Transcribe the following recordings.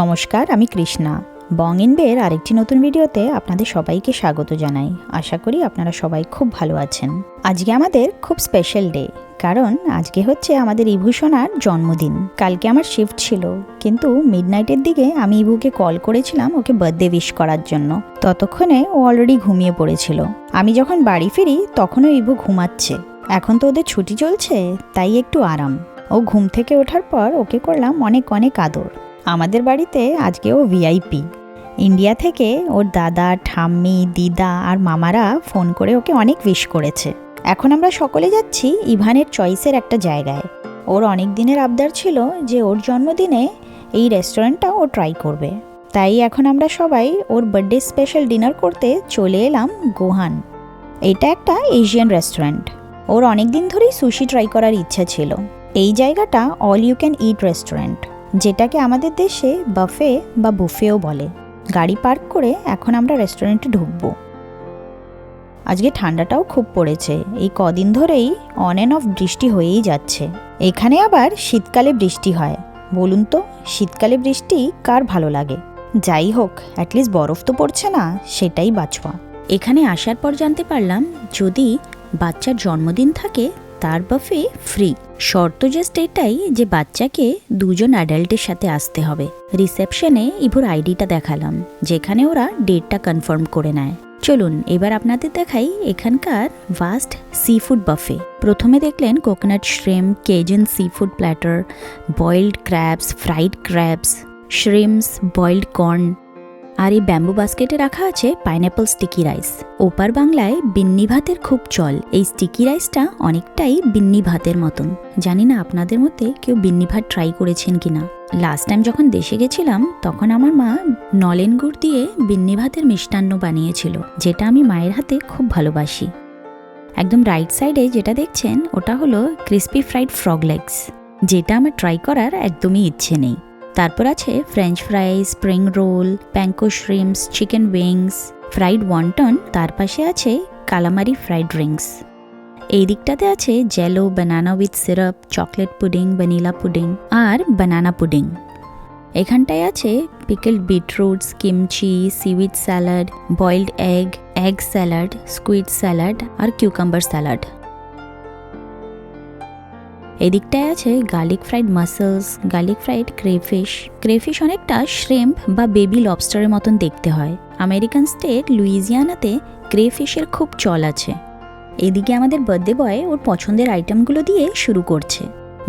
নমস্কার, আমি কৃষ্ণা। বং ইন বের আরেকটি নতুন ভিডিওতে আপনাদের সবাইকে স্বাগত জানাই। আশা করি আপনারা সবাই খুব ভালো আছেন। আজকে আমাদের খুব স্পেশাল ডে কারণ আজকে হচ্ছে আমাদের ইভূষণার জন্মদিন। কালকে আমার শিফট ছিল, কিন্তু মিডনাইটের দিকে আমি ইভুকে কল করেছিলাম ওকে বার্থডে উইশ করার জন্য। ততক্ষণে ও অলরেডি ঘুমিয়ে পড়েছিল। আমি যখন বাড়ি ফিরি, তখনও ইভু ঘুমাচ্ছে। এখন তো ওদের ছুটি চলছে, তাই একটু আরাম। ও ঘুম থেকে ওঠার পর ওকে করলাম অনেক অনেক আদর। আমাদের বাড়িতে আজকে ও ভিআইপি ইন্ডিয়া থেকে ওর দাদা, ঠাম্মি, দিদা আর মামারা ফোন করে ওকে অনেক উইশ করেছে। এখন আমরা সকলে যাচ্ছি ইভানের চয়েসের একটা জায়গায়। ওর অনেক দিনের আবদার ছিল যে ওর জন্মদিনে এই রেস্টুরেন্টটা ও ট্রাই করবে। তাই এখন আমরা সবাই ওর বার্থডে স্পেশাল ডিনার করতে চলে এলাম গোহান। এটা একটা এশিয়ান রেস্টুরেন্ট ওর অনেক দিন ধরেই সুশি ট্রাই করার ইচ্ছা ছিল। এই জায়গাটা all you can eat restaurant যেটাকে আমাদের দেশে বাফে বা বুফেও বলে। গাড়ি পার্ক করে এখন আমরা রেস্টুরেন্টে ঢুকবো। আজকে ঠান্ডাটাও খুব পড়েছে। এই কদিন ধরেই অন অ্যান্ড অফ বৃষ্টি হয়েই যাচ্ছে। এখানে আবার শীতকালে বৃষ্টি হয়। বলুন তো, শীতকালে বৃষ্টি কার ভালো লাগে? যাই হোক অ্যাটলিস্ট বরফ তো পড়ছে না, সেটাই বাঁচোয়া এখানে আসার পর জানতে পারলাম, যদি বাচ্চার জন্মদিন থাকে, তার বাফে ফ্রি শর্ত জাস্ট এটাই যে বাচ্চাকে দুজন অ্যাডাল্টের সাথে আসতে হবে। রিসেপশনে ইভুর আইডিটা দেখালাম, যেখানে ওরা ডেটটা কনফার্ম করে নেয়। চলুন, এবার আপনাদের দেখাই এখানকার ভাস্ট সি ফুড বাফে প্রথমে দেখলেন coconut shrimp cajun sea food platter boiled crabs fried crabs shrimps boiled corn আর এই ব্যাম্বু বাস্কেটে রাখা আছে পাইনঅ্যাপল স্টিকি রাইস। ওপার বাংলায় বিন্নি ভাতের খুব চল। এই স্টিকি রাইসটা অনেকটাই বিন্নি ভাতের মতন। জানি না আপনাদের মধ্যে কেউ বিন্নি ভাত ট্রাই করেছেন কিনা। লাস্ট টাইম যখন দেশে গেছিলাম, তখন আমার মা নলেন গুড় দিয়ে বিন্নি ভাতের মিষ্টান্ন বানিয়েছিল, যেটা আমি মায়ের হাতে খুব ভালোবাসি। একদম রাইট সাইডে যেটা দেখছেন, ওটা হলো ক্রিস্পি ফ্রাইড ফ্রগ লেগস যেটা আমার ট্রাই করার একদমই ইচ্ছে নেই। তারপর আছে french fry spring roll panko shrimps chicken wings fried wonton তার পাশে আছে কালামারি ফ্রাইড ড্রিঙ্কস এই দিকটাতে আছে jello banana with syrup chocolate pudding vanilla pudding R banana pudding এখানটায় আছে pickled beetroots kimchi seaweed salad boiled egg egg salad squid salad আর cucumber salad এদিকটায় আছে garlic fried mussels garlic fried crayfish crayfish অনেকটা shrimp বা baby লবস্টারের মতন দেখতে হয়। American state লুইজিয়ানাতে ক্রেফিশের খুব চল আছে। এদিকে আমাদের বার্থডে বয় ওর পছন্দের আইটেমগুলো দিয়ে শুরু করছে।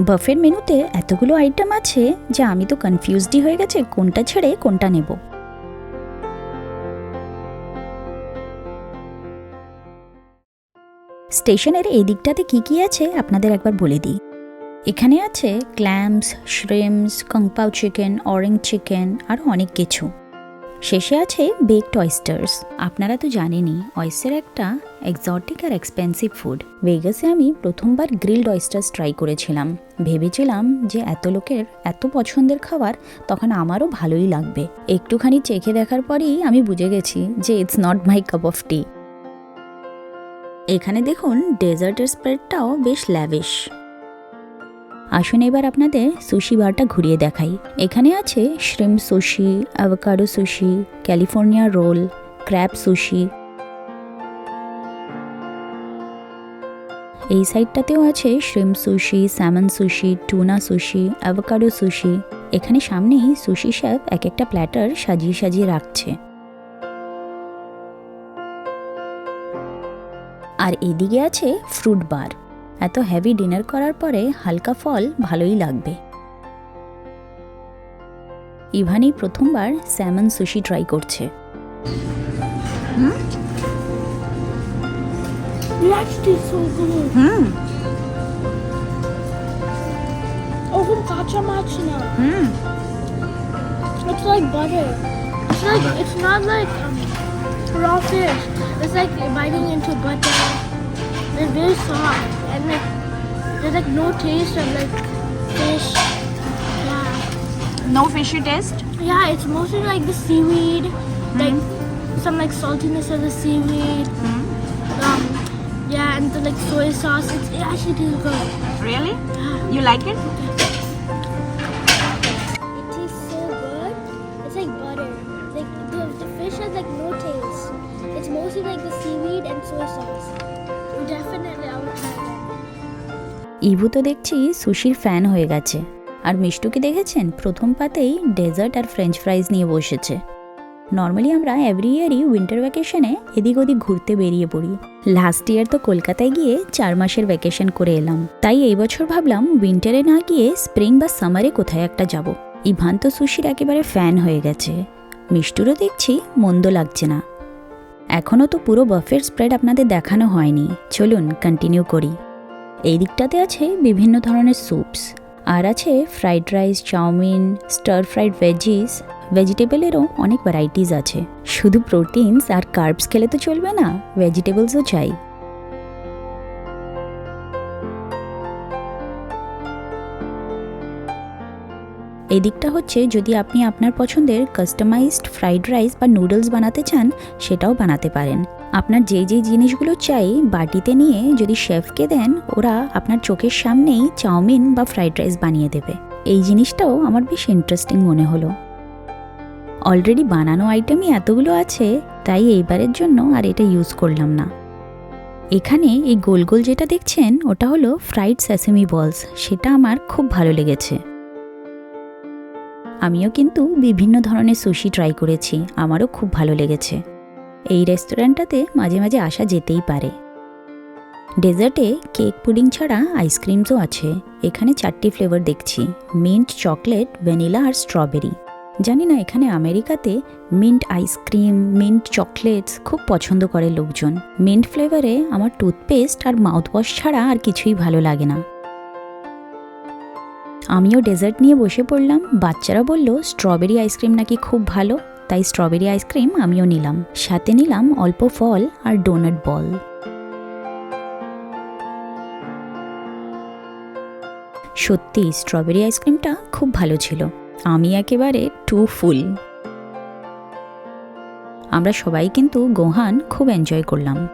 বাফের মেনুতে এতগুলো আইটেম আছে যে আমি তো কনফিউজডই হয়ে গেছে কোনটা ছেড়ে কোনটা নেব। স্টেশনের এই দিকটাতে কি কি আছে আপনাদের একবার বলে দিই। এখানে আছে clams shrimps kung pao chicken orange chicken আর অনেক কিছু। শেষে আছে বেকড অয়েস্টার্স আপনারা তো জানেনই অয়েস্টার একটা এক্সটিক আর এক্সপেন্সিভ ফুড ভেগাসে আমি প্রথমবার গ্রিলড অয়েস্টার্স ট্রাই করেছিলাম। ভেবেছিলাম যে এত লোকের এত পছন্দের খাবার তখন আমারও ভালোই লাগবে। একটুখানি চেখে দেখার পরেই আমি বুঝে গেছি যে it's not my cup of tea এখানে দেখুন ডেজার্টের স্প্রেডটাও বেশ ল্যাভিশ আসুন এবার আপনাদের সুশি বারটা ঘুরিয়ে দেখাই। এখানে আছে shrimp sushi avocado sushi California roll crab sushi এই সাইডটাতেও আছে shrimp sushi salmon sushi tuna sushi avocado sushi এখানে সামনেই সুশি শেফ এক একটা প্ল্যাটার সাজিয়ে সাজিয়ে রাখছে। আর এদিকে আছে ফ্রুট বার এত হেভি ডিনার করার পরে হালকা ফল ভালোই লাগবে ইভানি প্রথমবার স্যামন সুশি ট্রাই করছে Oh. Hmm It's like butter. It's like it's not like um, raw fish. It's like biting into butter. They're very soft and like there's like no taste of like fish. Yeah. No fishy taste? Yeah, it's mostly like the seaweed, mm. like some like saltiness of the seaweed. Mm. Um, yeah, and the like soy sauce. It's, it actually tastes good. Really? Yeah. You like it? ইভু তো দেখছি Sushir fan হয়ে গেছে। আর মিষ্টুকে দেখেছেন? প্রথম পাতেই dessert আর French ফ্রাইজ নিয়ে বসেছে। Normally আমরা এভরি ইয়ারই উইন্টার ভ্যাকেশনে এদিক ওদিক ঘুরতে বেরিয়ে পড়ি। লাস্ট ইয়ার তো কলকাতায় গিয়ে চার মাসের ভ্যাকেশন করে এলাম। তাই এই বছর ভাবলাম উইন্টারে না গিয়ে স্প্রিং বা সামারে কোথায় একটা যাব। ইভান তো সুশির একেবারে ফ্যান হয়ে গেছে। মিষ্টুরও দেখছি মন্দ লাগছে না। এখনও তো পুরো বাফের স্প্রেড আপনাদের দেখানো হয়নি। চলুন কন্টিনিউ করি। এই দিকটাতে আছে বিভিন্ন ধরনের স্যুপস আর আছে fried rice chow mein stir fried veggies ভেজিটেবলেরও অনেক ভ্যারাইটিস আছে। শুধু প্রোটিনস আর কার্বস খেলে তো চলবে না ভেজিটেবলসও চাই। এই দিকটা হচ্ছে যদি আপনি আপনার পছন্দের কাস্টমাইজড ফ্রাইড রাইস বা নুডলস বানাতে চান, সেটাও বানাতে পারেন। আপনার যেই যেই জিনিসগুলো চাই বাটিতে নিয়ে যদি শেফকে দেন, ওরা আপনার চোখের সামনেই চাউমিন বা ফ্রাইড রাইস বানিয়ে দেবে। এই জিনিসটাও আমার বেশ ইন্টারেস্টিং মনে হলো। অলরেডি বানানো আইটেমই এতগুলো আছে, তাই এইবারের জন্য আর এটা ইউজ করলাম না। এখানে এই গোল গোল যেটা দেখছেন, ওটা হলো ফ্রাইড স্যাসেমি বলস সেটা আমার খুব ভালো লেগেছে। আমিও কিন্তু বিভিন্ন ধরনের সুশি ট্রাই করেছি, আমারও খুব ভালো লেগেছে। এই রেস্টুরেন্টটাতে মাঝে মাঝে আসা যেতেই পারে। ডেজার্টে কেক পুডিং ছাড়া আইসক্রিমসও আছে। এখানে চারটি ফ্লেভার দেখছি। মিন্ট চকলেট, ভ্যানিলা আর স্ট্রবেরি। জানি না, এখানে আমেরিকাতে মিন্ট আইসক্রিম, মিন্ট চকলেটস খুব পছন্দ করে লোকজন। মিন্ট ফ্লেভারে আমার টুথপেস্ট আর মাউথওয়াশ ছাড়া আর কিছুই ভালো লাগে না। আমিও ডেজার্ট নিয়ে বসে পড়লাম। বাচ্চারা বলল, স্ট্রবেরি আইসক্রিম নাকি খুব ভালো? তাই স্ট্রবেরি আইসক্রিম আমিও নিলাম। সাথে নিলাম অল্প ফল আর ডোনাট বল সত্যি স্ট্রবেরি আইসক্রিমটা খুব ভালো ছিল। আমি একেবারে টু ফুল। আমরা সবাই কিন্তু গোহান খুব এনজয় করলাম।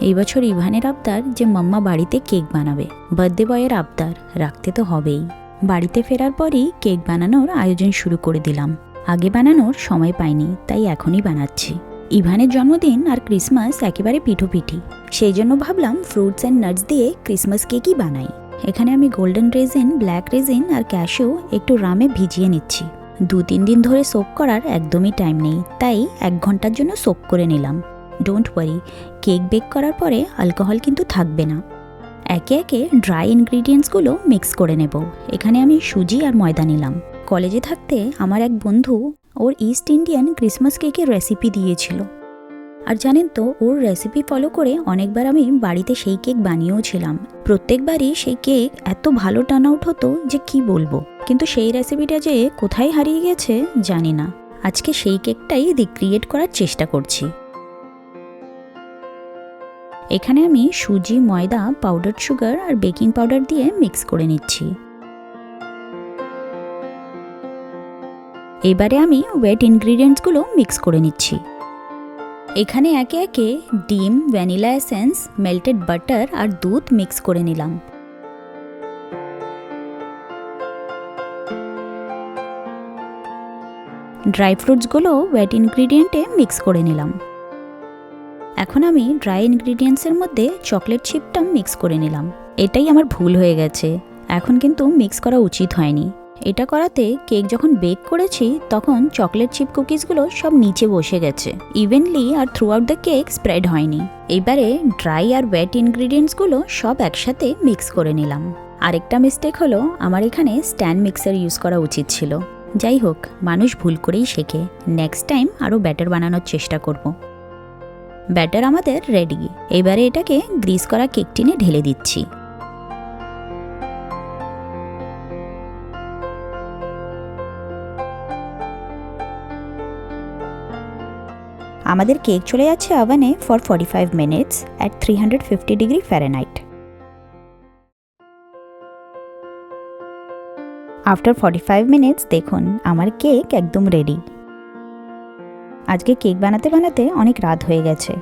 এই বছর ইভানের আবদার যে মাম্মা বাড়িতে কেক বানাবে বার্থডে বয়ের আবদার, রাখতে তো হবেই। বাড়িতে ফেরার পরই কেক বানানোর আয়োজন শুরু করে দিলাম। আগে বানানোর সময় পাইনি, তাই এখনই বানাচ্ছি। ইভানের জন্মদিন আর ক্রিসমাস একেবারে পিঠোপিঠি। সেই জন্য ভাবলাম ফ্রুটস অ্যান্ড নাটস দিয়ে ক্রিসমাস কেকই বানাই। এখানে আমি গোল্ডেন রেজিন ব্ল্যাক রেজিন আর ক্যাশু একটু রামে ভিজিয়ে নিচ্ছি। দু তিন দিন ধরে সোপ করার একদমই টাইম নেই, তাই এক ঘণ্টার জন্য সোপ করে নিলাম। ডোন্ট ওয়ারি কেক বেক করার পরে অ্যালকোহল কিন্তু থাকবে না। একে একে ড্রাই ইনগ্রিডিয়েন্টসগুলো মিক্স করে নেব। এখানে আমি সুজি আর ময়দা নিলাম। কলেজে থাকতে আমার এক বন্ধু ওর ইস্ট ইন্ডিয়ান ক্রিসমাস কেকের রেসিপি দিয়েছিল। আর জানেন তো, ওর রেসিপি ফলো করে অনেকবার আমি বাড়িতে সেই কেক বানিয়েও ছিলাম। প্রত্যেকবারই সেই কেক এত ভালো টার্ন আউট হতো যে কি বলব? কিন্তু সেই রেসিপিটা যে কোথায় হারিয়ে গেছে জানি না। আজকে সেই কেকটাই রিক্রিয়েট করার চেষ্টা করছি। এখানে আমি সুজি, ময়দা পাউডার সুগার আর বেকিং পাউডার দিয়ে মিক্স করে নিচ্ছি। এবারে আমি ওয়েট ইনগ্রিডিয়েন্টসগুলো মিক্স করে নিচ্ছি। এখানে একে একে ডিম ভ্যানিলা এসেন্স মেল্টেড বাটার আর দুধ মিক্স করে নিলাম। ড্রাই ফ্রুটসগুলো ওয়েট ইনগ্রিডিয়েন্টে মিক্স করে নিলাম। এখন আমি ড্রাই ইনগ্রিডিয়েন্টসের মধ্যে চকলেট চিপটা মিক্স করে নিলাম। এটাই আমার ভুল হয়ে গেছে। এখন কিন্তু মিক্স করা উচিত হয়নি। এটা করাতে কেক যখন বেক করেছি, তখন চকলেট চিপ কুকিজগুলো সব নিচে বসে গেছে। ইভেনলি আর throughout the cake spread হয়নি। এবারে ড্রাই আর ওয়েট ইনগ্রিডিয়েন্টসগুলো সব একসাথে মিক্স করে নিলাম। আরেকটা মিস্টেক হলো, আমার এখানে স্ট্যান্ড মিক্সার ইউজ করা উচিত ছিল। যাই হোক, মানুষ ভুল করেই শেখে। নেক্সট টাইম আরও ব্যাটার বানানোর চেষ্টা করব। ব্যাটার আমাদের রেডি এবারে এটাকে গ্রিস করা কেক টিনে ঢেলে দিচ্ছি। আমাদের কেক চলে যাচ্ছে ওভেনে for forty five minutes at three hundred fifty degree Fahrenheit after forty five minutes দেখুন, আমার কেক একদম রেডি আজকে কেক বানাতে বানাতে অনেক রাত হয়ে গেছে।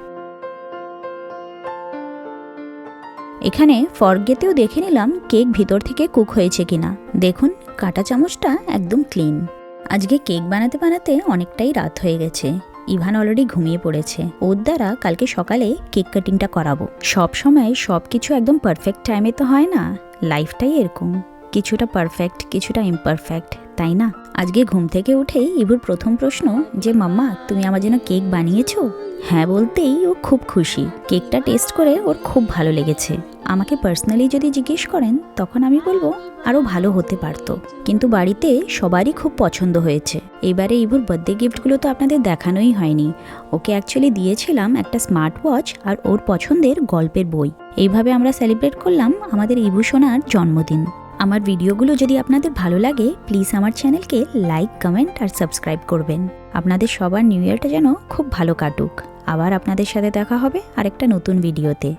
এখানে ফর্গেতেও দেখে নিলাম কেক ভিতর থেকে কুক হয়েছে কিনা। দেখুন, কাটা চামচটা একদম ক্লিন। আজকে কেক বানাতে বানাতে অনেকটাই রাত হয়ে গেছে। ইভান অলরেডি ঘুমিয়ে পড়েছে। ওর দ্বারা কালকে সকালে কেক কাটিংটা করাবো। সব সময় সব কিছু একদম পারফেক্ট টাইমে তো হয় না। লাইফটাই এরকম। কিছুটা পারফেক্ট কিছুটা ইমপারফেক্ট তাই না? আজকে ঘুম থেকে উঠেই ইভুর প্রথম প্রশ্ন যে, মাম্মা, তুমি আমার জন্য কেক বানিয়েছো? হ্যাঁ বলতেই ও খুব খুশি। কেকটা টেস্ট করে ওর খুব ভালো লেগেছে। আমাকে পার্সোনালি যদি জিজ্ঞেস করেন, তখন আমি বলব আরও ভালো হতে পারতো। কিন্তু বাড়িতে সবারই খুব পছন্দ হয়েছে। এবারে ইভুর বার্থডে গিফটগুলো তো আপনাদের দেখানোই হয়নি। ওকে অ্যাকচুয়ালি দিয়েছিলাম একটা স্মার্ট ওয়াচ আর ওর পছন্দের গল্পের বই। এইভাবে আমরা সেলিব্রেট করলাম আমাদের ইভু সোনার জন্মদিন। আমার ভিডিওগুলো যদি আপনাদের ভালো লাগে প্লিজ আমার চ্যানেলকে লাইক কমেন্ট আর সাবস্ক্রাইব করবেন। আপনাদের সবার নিউ ইয়ারটা যেন খুব ভালো কাটুক। আবার আপনাদের সাথে দেখা হবে আরেকটা নতুন ভিডিওতে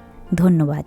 ধন্যবাদ।